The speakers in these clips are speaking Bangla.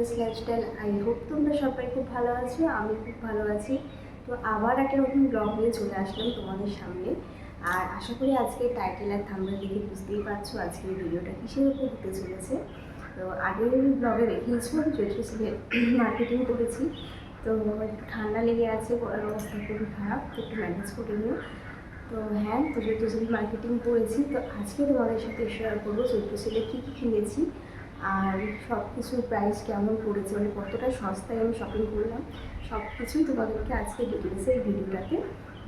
জুয়েস লাইফস্টাইল আই হোপ তোমরা সবাই খুব ভালো আছো, আমি খুব ভালো আছি। তো আবার একটা নতুন ব্লগ নিয়ে চলে আসলাম তোমাদের সামনে। আর আশা করি আজকে টাইটেল আর থাম্বনেল দেখে বুঝতেই পারছ আজকের ভিডিওটা কিসের উপর হতে চলেছে। তো আগের ব্লগে দেখিয়েছি, আমি চৈত্র সিলের মার্কেটিং করেছি। তো একটু ঠান্ডা লেগে আছে অবস্থা খুবই খারাপ, তো একটু ম্যানেজ করে নিও। তো হ্যাঁ তো চৈত্র সিল মার্কেটিং করেছি। তো আজকে তোমাদের সাথে শেয়ার করব চৈত্র সিলে কী কী কিনেছি। আর সব কিছুর প্রাইস কেমন পড়েছে? মানে কতটা সস্তায় আমি শপিং করলাম? সব কিছুই তোমাদেরকে আজকে ডিটেলসে এই ভিডিওটাতে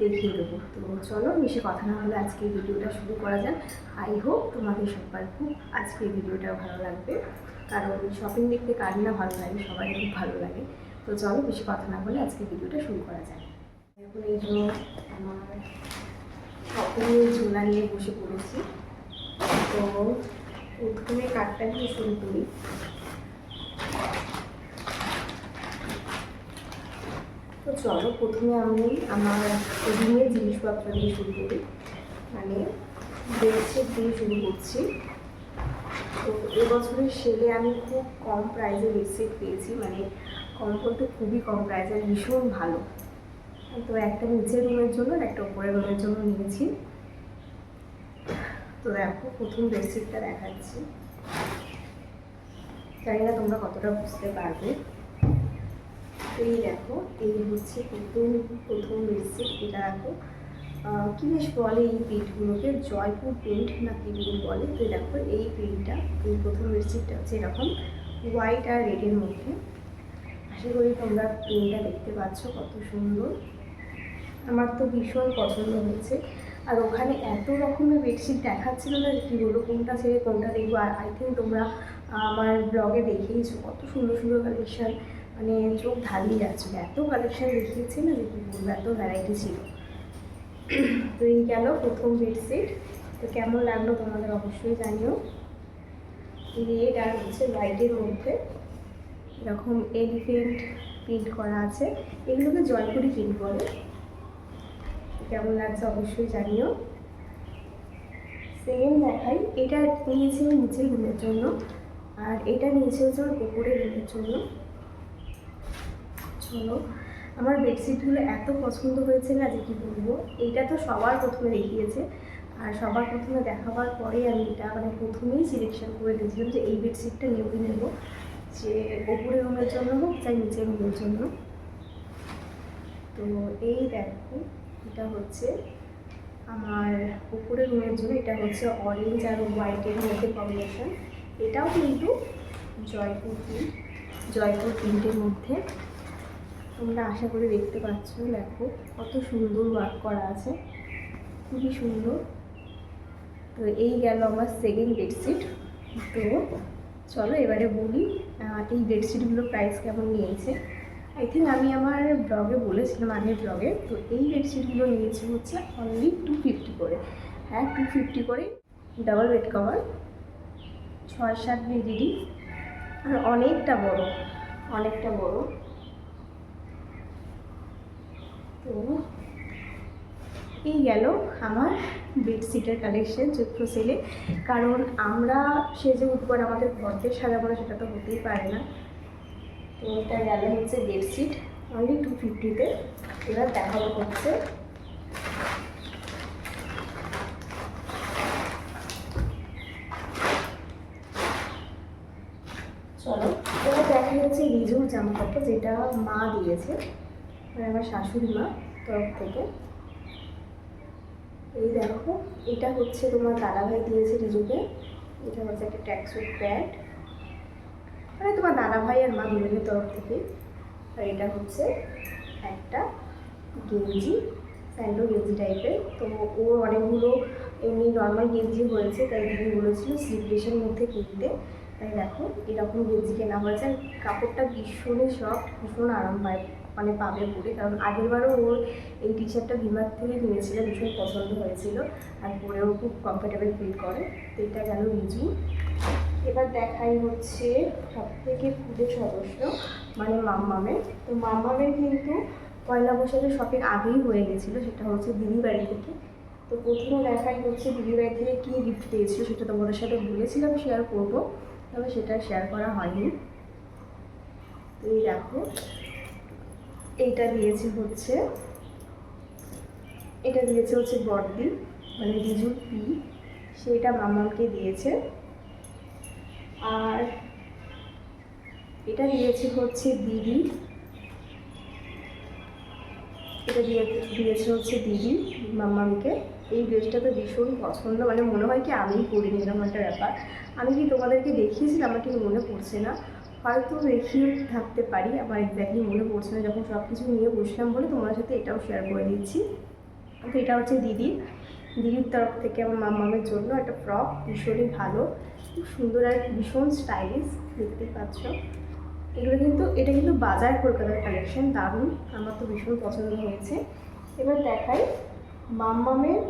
দেখিয়ে দেবো। তো চলো বেশি কথা না হলে আজকে ভিডিওটা শুরু করা যাক। আই হোপ তোমাদের সবার খুব আজকে ভিডিওটা ভালো লাগবে। কারণ শপিং দেখতে কার না ভালো লাগে সবাই খুব ভালো লাগে। তো চলো বেশি কথা না বলে আজকে ভিডিওটা শুরু করা যায় এখন এই জন্য আমার শপিংয়ের ঝোলা নিয়ে বসে পড়েছি। তো প্রথমে কাঠটা দিয়ে শুরু করি। তো চলো, প্রথমে আমি আমার রুমের জিনিসপত্র দিয়ে শুরু করি। মানে বেডশিট দিয়ে শুরু করছি। তো এবছরের সেলে আমি খুব কম প্রাইসে বেডশিট পেয়েছি। মানে কম বলতে খুবই কম প্রাইসে, ভীষণ ভালো। তো একটা নিচের রুমের জন্য আর একটা উপরের রুমের জন্য নিয়েছি। তো দেখো, প্রথম বেডশিটটা দেখাচ্ছি। জানি না তোমরা কতটা বুঝতে পারবে। এই দেখো, এই হচ্ছে প্রথম প্রথম বেডশিট এটা দেখো। কি বেশ বলে এই প্রিন্টগুলোকে জয়পুর প্রিন্ট না কি বলে? তো দেখো, এই প্রিন্টটা এই প্রথম বেডশিটটা হচ্ছে এরকম হোয়াইট আর রেডের মধ্যে। আশা করি তোমরা প্রিন্টটা দেখতে পাচ্ছ কত সুন্দর। আমার তো ভীষণ পছন্দ হয়েছে। আর ওখানে এত রকমের বেডশিট দেখাচ্ছিল না কী বলব, কোনটা ছেড়ে কোনটা দেখব। আর আই থিঙ্ক তোমরা আমার ব্লগে দেখিয়েছো কত সুন্দর সুন্দর কালেকশান মানে চোখ ঢালিয়ে যাচ্ছিল এত কালেকশান দেখিয়েছে না যে কী বলব, এত ভ্যারাইটি ছিল। তো এই গেল প্রথম বেডশিট তো কেমন লাগল তোমাদের অবশ্যই জানিও। রেড আর হচ্ছে হোয়াইটের মধ্যে এরকম এলিফেন্ট প্রিন্ট করা আছে। এগুলোকে জয়পুরি প্রিন্ট বলে। কেমন লাগছে অবশ্যই জানিও। সেকেন্ড দেখাই, এটা নিয়েছি নিচের রুমের জন্য, আর এটা নিয়েছি হচ্ছে আমার কুকুরের রুমের জন্য। চলো, আমার বেডশিটগুলো এত পছন্দ হয়েছে না যে কী বলব এইটা তো সবার প্রথমে দেখিয়েছে, আর সবার প্রথমে দেখাবার পরেই আমি এটা মানে প্রথমেই সিলেকশন করে দিয়েছিলাম যে এই বেডশিটটা নেবই নেব, যে ওপরের রুমের জন্য হোক, চাই নিচের রুমের জন্য। তো এই দেখো এটা হচ্ছে আমার উপরের রুমের জন্য এটা হচ্ছে অরেঞ্জ আর হোয়াইটের মধ্যে কম্বিনেশন এটাও কিন্তু জয়পুর প্রিন্ট জয়পুর প্রিন্টের মধ্যে। তোমরা আশা করে দেখতে পাচ্ছ, দেখো কত সুন্দর ওয়ার্ক করা আছে। খুবই সুন্দর। তো এই গেল আমার সেকেন্ড বেডশিট তো চলো এবারে বলি এই বেডশিটগুলোর প্রাইস কেমন নিয়েছে? আই থিঙ্ক আমি আমার ব্লগে বলেছিলাম আগের ব্লগে তো এই বেডশিটগুলো নিয়েছি হচ্ছে অনলি টু ফিফটি করে। হ্যাঁ টু ফিফটি করে ডাবল বেড কভার ছয় সাত বিডিডি আর অনেকটা বড় অনেকটা বড়। তো এই গেল আমার বেডশিটের কালেকশন চৈত্র সেলে কারণ আমরা সেজে উঠবো আর আমাদের ঘরদের সাজাবো সেটা তো হতেই পারে না। এটা গেল হচ্ছে বেডশিট অনলি টু ফিফটিতে এবার দেখাবো হচ্ছে। চলো, এবার দেখা যাচ্ছে রিজুর জামা যেটা মা দিয়েছে। মানে আমার শাশুড়ি মা তরফ থেকে। এই দেখো, এটা হচ্ছে তোমার দাদাভাই দিয়েছে রিজুকে। এটা হচ্ছে একটা ট্যাক্সুট প্যাড মানে তোমার দাদা ভাই আর মা দুজনের তরফ থেকে। আর এটা হচ্ছে একটা গেঞ্জি, স্যান্ডো গেঞ্জি টাইপের। তো ওর অনেকগুলো এমনি নর্মাল গেঞ্জি হয়েছে, তাই দিদি বলেছিল স্লিপলেসের মধ্যে কিনতে। তাই দেখো, এরকম গেঞ্জি কেনা হয়েছে। আর কাপড়টা ভীষণই সফট ভীষণ আরাম পায় মানে পাবে পরে। কারণ আগেরবারও ওর এই টি শার্টটা বিমার থেকে নিয়েছিল ভীষণ পছন্দ হয়েছিল। আর পরেও খুব কমফোর্টেবল ফিল করে। তো এটা গেল রিজু এবার দেখাই হচ্ছে সব থেকে পুজোর সদস্য মানে মাম্মামের। তো মাম্মামের কিন্তু পয়লা বৈশাখের শপিং আগেই হয়ে গেছিল, সেটা হচ্ছে দিদি বাড়ি থেকে। তো প্রথমে দেখাই হচ্ছে দিদি বাড়ি থেকে কী গিফট পেয়েছিল, সেটা তোমাদের সাথে বলেছিলাম শেয়ার করব। তবে সেটা শেয়ার করা হয়নি। এই দেখো, এইটা দিয়েছে হচ্ছে, এটা দিয়েছে হচ্ছে বড়দি মানে রিজুর পি। সেটা মামাকে দিয়েছে। আর এটা দিয়েছে হচ্ছে দিদি। এটা দিয়ে দিয়েছে হচ্ছে দিদি মাম্মামকে। এই ড্রেসটা তো ভীষণ পছন্দ। মানে মনে হয় কি আমিই পরিনি, এরকম একটা ব্যাপার। আমি কি তোমাদেরকে দেখিয়েছিলাম? আমার ঠিক মনে পড়ছে না। হয়তো দেখিয়ে থাকতে পারি। আমার এক্স্যাক্টলি মনে পড়ছে না। যখন সব কিছু নিয়ে বসলাম বলে তোমার সাথে এটাও শেয়ার করে দিচ্ছি। তো এটা হচ্ছে দিদি দিদির তরফ থেকে আমার মামামের জন্য একটা ফ্রক ভীষণই ভালো, খুব সুন্দর আর ভীষণ স্টাইলিশ দেখতে পাচ্ছ। এগুলো কিন্তু, এটা কিন্তু বাজার কলকাতার কালেকশন দারুণ, আমার তো ভীষণ পছন্দ হয়েছে। এবার দেখাই মাম্মামের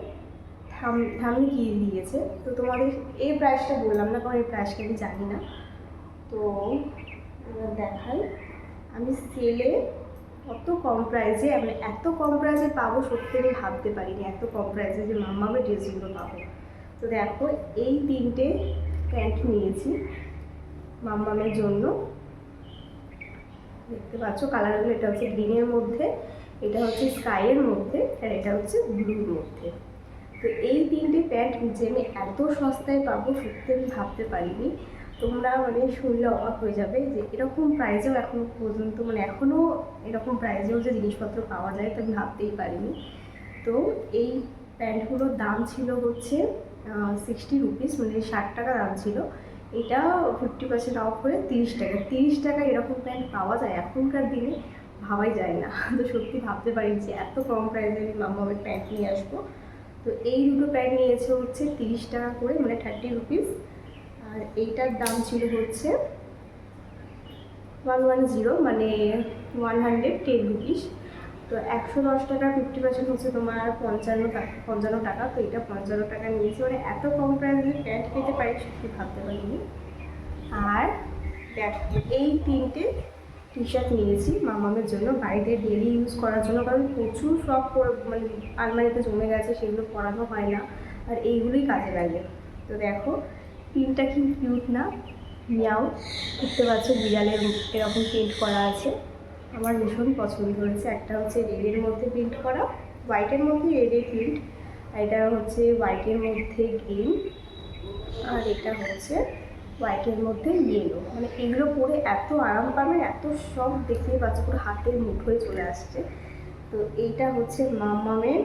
থাম থামি কী দিয়েছে। তো তোমাদের এই প্রাইসটা বললাম না, কারণ এই প্রাইসটা আমি জানি না। তো এবার দেখাই, আমি সেলে অত কম প্রাইসে মানে এত কম প্রাইসে পাবো সত্যি আমি ভাবতে পারিনি, এত কম প্রাইসে যে মাম্মামের ড্রেসগুলো পাবো। তো দেখো, এই তিনটে প্যান্ট নিয়েছি মাম্মামের জন্য। দেখতে পাচ্ছ কালারগুলো এটা হচ্ছে গ্রিনের মধ্যে, এটা হচ্ছে স্কাইয়ের মধ্যে, আর এটা হচ্ছে ব্লুর মধ্যে। তো এই তিনটে প্যান্ট যে আমি এত সস্তায় পাবো, সত্যি আমি ভাবতে পারিনি। তোমরা মানে শুনলে অবাক হয়ে যাবে যে এরকম প্রাইজেও এখনও পর্যন্ত মানে এখনও এরকম প্রাইজেও যে জিনিসপত্র পাওয়া যায় তো ভাবতেই পারিনি। তো এই প্যান্টগুলোর দাম ছিল হচ্ছে সিক্সটি রুপিস মানে ষাট টাকা দাম ছিল। এটা ফিফটি পার্সেন্ট অফ হয়ে তিরিশ টাকা তিরিশ টাকা এরকম প্যান্ট পাওয়া যায় এখনকার দিনে? ভাবাই যায় না। তো সত্যি ভাবতে পারি যে এত কম প্রাইসে আমি মামামের প্যান্ট নিয়ে আসব। তো এই দুটো প্যান্ট নিয়েছে হচ্ছে তিরিশ টাকা করে মানে থার্টি রুপিস আর এইটার দাম ছিল হচ্ছে ওয়ান ওয়ান জিরো মানে ওয়ান হান্ড্রেড টেন রুপিস তো একশো দশ টাকা ফিফটি পার্সেন্ট হচ্ছে তোমার পঞ্চান্ন টাকা পঞ্চান্ন টাকা। তো এটা পঞ্চান্ন টাকা নিয়েছি। মানে এত কম প্রাইসে প্যান্ট পেতে পারি সত্যি ভাবতে পারিনি। আর এই তিনটে টি শার্ট নিয়েছি মামামের জন্য। বাড়িতে ডেলি ইউজ করার জন্য। কারণ প্রচুর সব মানে আলমারিতে জমে গেছে, সেগুলো পরানো হয় না। আর এইগুলোই কাজে লাগে। তো দেখো তিনটা কি কিউট না? মিয়াও। দেখতে পাচ্ছ বিড়ালের এরকম প্রিন্ট করা আছে। আমার ভীষণ পছন্দ হয়েছে। একটা হচ্ছে রেডের মধ্যে প্রিন্ট করা হোয়াইটের মধ্যে রেডের প্রিন্ট আর এটা হচ্ছে হোয়াইটের মধ্যে গ্রিন আর এটা হচ্ছে হোয়াইটের মধ্যে ইয়েলো মানে এগুলো পরে এত আরাম পাবে, এত সব দেখতেই পাচ্ছ, পুরো হাতের মুঠোয় চলে আসছে। তো এইটা হচ্ছে মামামের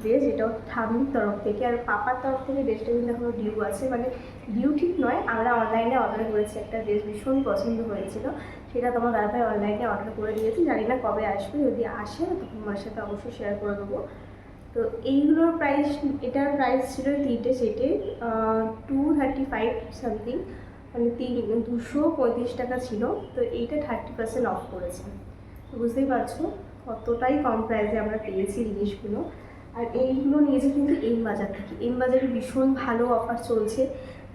ড্রেস যেটা ঠাম্মির তরফ থেকে আর পাপার তরফ থেকে ড্রেসটা কিন্তু এখনও ডিউ আছে। মানে ডিউ ঠিক নয়, আমরা অনলাইনে অর্ডার করেছি একটা ড্রেস ভীষণ পছন্দ হয়েছিল। সেটা তোমার দাদাভাই অনলাইনে অর্ডার করে দিয়েছি। জানি না কবে আসবে, যদি আসে তখন তোমার সাথে অবশ্যই শেয়ার করে দেবো। তো এইগুলোর প্রাইস এটার প্রাইস ছিল তিনটে সেটে টু থার্টি ফাইভ সামথিং মানে তিন, দুশো পঁয়ত্রিশ টাকা ছিল। তো এইটা থার্টি পার্সেন্ট অফ করেছে। বুঝতেই পারছ কতটাই কম প্রাইসে আমরা পেয়েছি জিনিসগুলো। আর এইগুলো নিয়েছে কিন্তু এম বাজার থেকে। এম বাজারে ভীষণ ভালো অফার চলছে।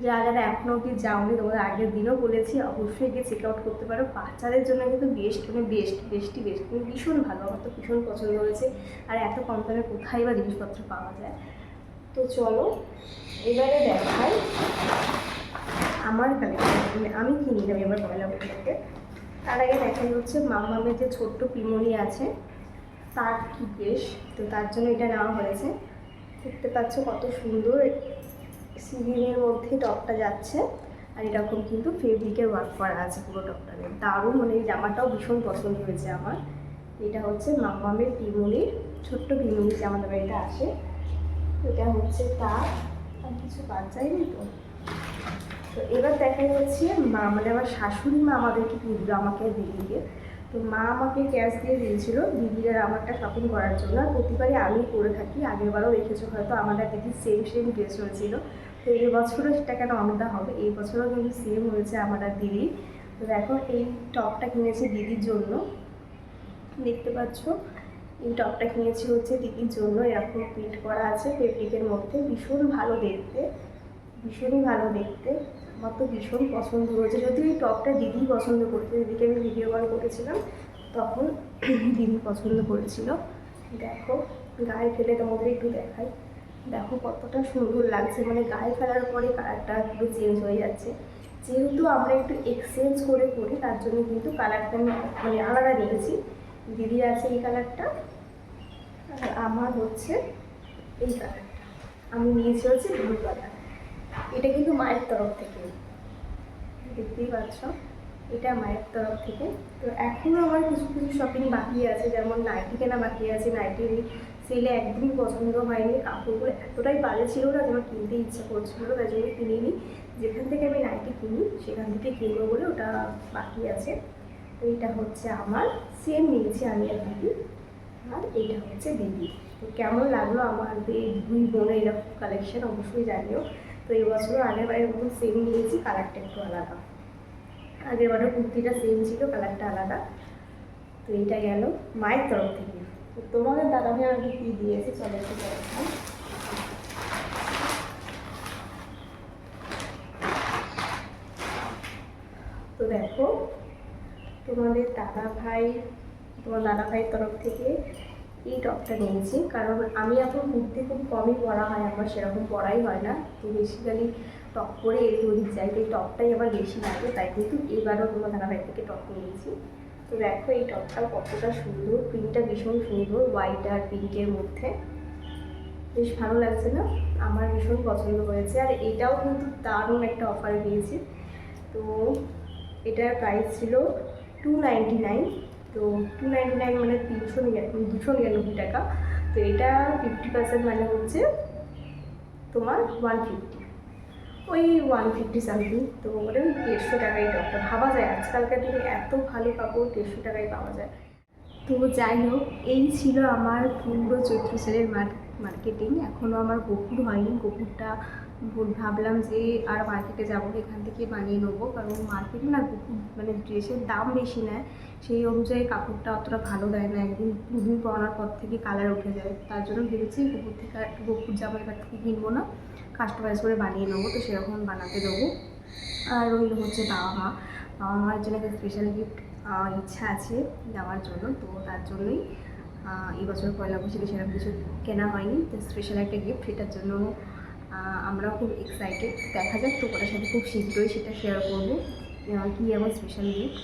যারা যারা এখনও অব্দি যাওনি, তোমাদের আগের দিনও বলেছি, অবশ্যই গিয়ে চেক আউট করতে পারো। বাচ্চাদের জন্য কিন্তু বেস্ট মানে বেস্ট বেস্টই বেস্ট মানে ভীষণ ভালো, আমার তো ভীষণ পছন্দ হয়েছে। আর এত কম দামে কোথায় বা জিনিসপত্র পাওয়া যায়? তো চলো, এবারে দেখাই। আমার কালেকশন মানে আমি কি নিলাম এবার পয়লা বৈশাখে। তার আগে দেখাই হচ্ছে মামামের যে ছোট্ট পিমনি আছে। তার কি বেশ? তো তার জন্য এটা নেওয়া হয়েছে। দেখতে পাচ্ছ কত সুন্দর সিলিংয়ের মধ্যে টপটা যাচ্ছে। আর এরকম কিন্তু ফেব্রিকের ওয়ার্ক করা আছে পুরো টপটাতে দারুণ মানে এই জামাটাও ভীষণ পছন্দ হয়েছে আমার। এটা হচ্ছে মামামের পিমনির ছোট্ট পিমনি যে আমাদের বাড়িতে আসে এটা হচ্ছে তার। আর কিছু বাদ যায়নি তো? তো এবার দেখা যাচ্ছে মা মানে আমার শাশুড়ি মা আমাদেরকে দিল আমাকে দিদিকে তো মা আমাকে ক্যাশ দিয়ে দিয়েছিল। দিদির আমারটা শপিং করার জন্য। আর প্রতিবারই আমি করে থাকি। আগের বারও রেখেছো, হয়তো আমার আর দিদির সেম সেম ড্রেস হয়েছিল। তো এই বছরও সেটা কেন আলাদা হবে? এই বছরও কিন্তু সেম হয়েছে আমার আর দিদি তো দেখো, এই টপটা কিনেছি দিদির জন্য। দেখতে পাচ্ছ? এই টপটা কিনেছি হচ্ছে দিদির জন্য। এরকম প্রিন্ট করা আছে ফেব্রিকের মধ্যে। ভীষণ ভালো দেখতে। ভীষণই ভালো দেখতে। আমার তো ভীষণ পছন্দ হয়েছে যদিও এই টপটা দিদি পছন্দ করতে, দিদিকে আমি ভিডিও কল করেছিলাম, তখন দিদি পছন্দ করেছিল। দেখো, গায়ে ফেলে তোমাদের একটু দেখাই। দেখো কতটা সুন্দর লাগছে মানে গায়ে ফেলার পরে কালারটা একটু চেঞ্জ হয়ে যাচ্ছে। যেহেতু আমরা একটু এক্সচেঞ্জ করে করি তার জন্য কিন্তু কালারটা আমি মানে আলাদা নিয়েছি দিদি আছে এই কালারটা আর আমার হচ্ছে এই কালারটা আমি নিয়েছি হচ্ছে ব্লু কালার এটা কিন্তু মায়ের তরফ থেকে। দেখতেই পাচ্ছ, এটা মায়ের তরফ থেকে। তো এখনও আমার কিছু কিছু শপিং বাকি আছে, যেমন নাইটি কেনা বাকি আছে। নাইটি সেলে একদমই পছন্দ হয়নি। কাপড়গুলো এতটাই বাজে ছিল না যে আমার কিনতে ইচ্ছা করছিল তাই জন্য কিনিনি। যেখান থেকে আমি নাইটি কিনি, সেখান থেকে কিনবো বলে ওটা বাকি আছে। তো এটা হচ্ছে আমার। সেম নিয়েছি আমি আর দিদি। আর এটা হচ্ছে দিদি। তো কেমন লাগল আমাদের দুই বোনের এরকম কালেকশন অবশ্যই জানিও। তো এই বছরও আগের বারের মতন সেম নিয়েছি কালারটা একটু আলাদা। আগের বারের কুর্তিটা সেম ছিল কালারটা আলাদা। তো এইটা গেল মায়ের তরফ থেকে। তো তোমাদের দাদা ভাই আমাকে কী দিয়েছে, চলে একটু তো দেখো, তোমাদের দাদা ভাই তোমার দাদা ভাইয়ের তরফ থেকে এই টপটা নিয়েছি। কারণ আমি এখন কুর্তি খুব কমই পরা হয়, আমার সেরকম পরাই হয় না। তো বেসিক্যালি টপ পরে এদিক ওদিক যাই এই টপটাই আমার বেশি লাগে, তাই কিন্তু এবারও তোমার ভাই থেকে টপ নিয়েছি। তো দেখো এই টপটা কতটা সুন্দর। প্রিন্টটা ভীষণ সুন্দর হোয়াইট আর পিঙ্কের মধ্যে। বেশ ভালো লাগছে না? আমার ভীষণ পছন্দ হয়েছে। আর এটাও কিন্তু দারুণ একটা অফার পেয়েছি তো এটার প্রাইস ছিল টু নাইনটি নাইন তো টু নাইনটি নাইন মানে তিনশো নিরানব্বই দুশো নিরানব্বই টাকা। তো এটা ফিফটি পার্সেন্ট মানে হচ্ছে তোমার ওয়ান ফিফটি ওই ওয়ান ফিফটি সামথিং তো ওটা দেড়শো টাকায় টপটা ভাবা যায়, আজকালকার দিনে এত ভালো কাপড় দেড়শো টাকায় পাওয়া যায়। তো যাই হোক, এই ছিল আমার পুরো চৈত্র সেলের মার্কেটিং এখনও আমার গোপুর হয়নি, গোপুরটা ভাবলাম যে আর মার্কেটে যাব এখান থেকে বানিয়ে নেব। কারণ মার্কেটে না মানে ড্রেসের দাম বেশি নেয়। সেই অনুযায়ী কাপড়টা অতটা ভালো দেয় না। একদিন দুদিন পরানোর পর থেকে কালার উঠে যায়। তার জন্য ভেবেছি গোপুর থেকে গোপুর জামা এবার থেকে কিনবো না। কাস্টমাইজ করে বানিয়ে নেব। তো সেরকম বানাতে দেবো। আর রইল হচ্ছে বাবা মা বাবা মার জন্য একটা স্পেশাল গিফট ইচ্ছা আছে দেওয়ার জন্য। তো তার জন্যই আহ, এই বছর পয়লা বৈশাখে সেরকম কিছু কেনা হয়নি। তো স্পেশাল একটা গিফট সেটার জন্য আমরাও খুব এক্সাইটেড দেখা যাক তোমাদের সাথে খুব শীঘ্রই সেটা শেয়ার করব। কী আমার স্পেশাল গিফট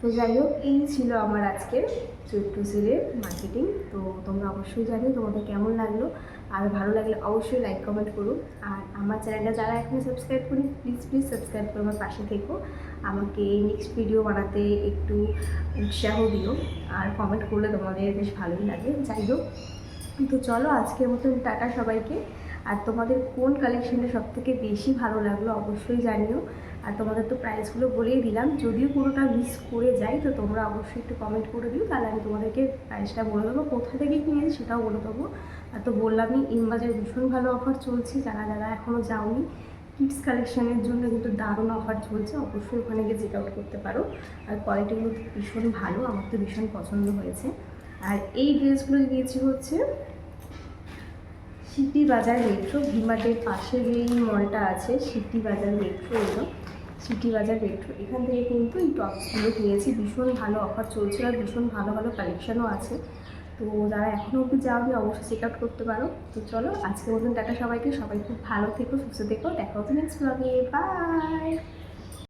তো যাই হোক, এই ছিল আমার আজকের চৈত্র সেলের মার্কেটিং তো তোমরা অবশ্যই জানো তোমাদের কেমন লাগল। আর ভালো লাগলে অবশ্যই লাইক কমেন্ট করো। আর আমার চ্যানেলটা যারা এখনও সাবস্ক্রাইব করি প্লিজ প্লিজ সাবস্ক্রাইব করে আমার পাশে থেকো। আমাকে নেক্সট ভিডিও বানাতে একটু উৎসাহ দিও। আর কমেন্ট করলে তোমাদের বেশ ভালোই লাগে। যাই হোক, তো চলো আজকের মতন টাটা সবাইকে। আর তোমাদের কোন কালেকশনটা সব থেকে বেশি ভালো লাগল অবশ্যই জানিও। আর তোমাদের তো প্রাইসগুলো বলেই দিলাম। যদিও কোনোটা মিস করে যাই, তো তোমরা অবশ্যই একটু কমেন্ট করে দিও। তাহলে আমি তোমাদেরকে প্রাইসটা বলে দেবো। কোথা থেকে কিনেছি সেটাও বলে দেবো। আর তো বললামই ইমবাজার ভীষণ ভালো অফার চলছে। যারা যারা এখনও যাওনি কিডস কালেকশনের জন্য কিন্তু দারুণ অফার চলছে। অবশ্যই ওখানে গিয়ে চেক আউট করতে পারো। আর কোয়ালিটিগুলো ভীষণ ভালো। আমার তো ভীষণ পছন্দ হয়েছে। আর এই ড্রেসগুলো দিয়েছি হচ্ছে সিটি বাজার মেট্রো ভিমার্টের পাশে যেই মলটা আছে, সিটি বাজার মেট্রো এলো সিটি বাজার মেট্রো। এখান থেকে কিন্তু এই টপসগুলো কিনেছি। ভীষণ ভালো অফার চলছে আর ভীষণ ভালো ভালো কালেকশনও আছে। তো যারা এখনও অবধি যাওনি, অবশ্যই চেক আউট করতে পারো। তো চলো আজকের মতন টাটা সবাইকে। সবাই খুব ভালো থেকো, সুস্থ থেকো। দেখা হচ্ছে নেক্সট ব্লগে বাই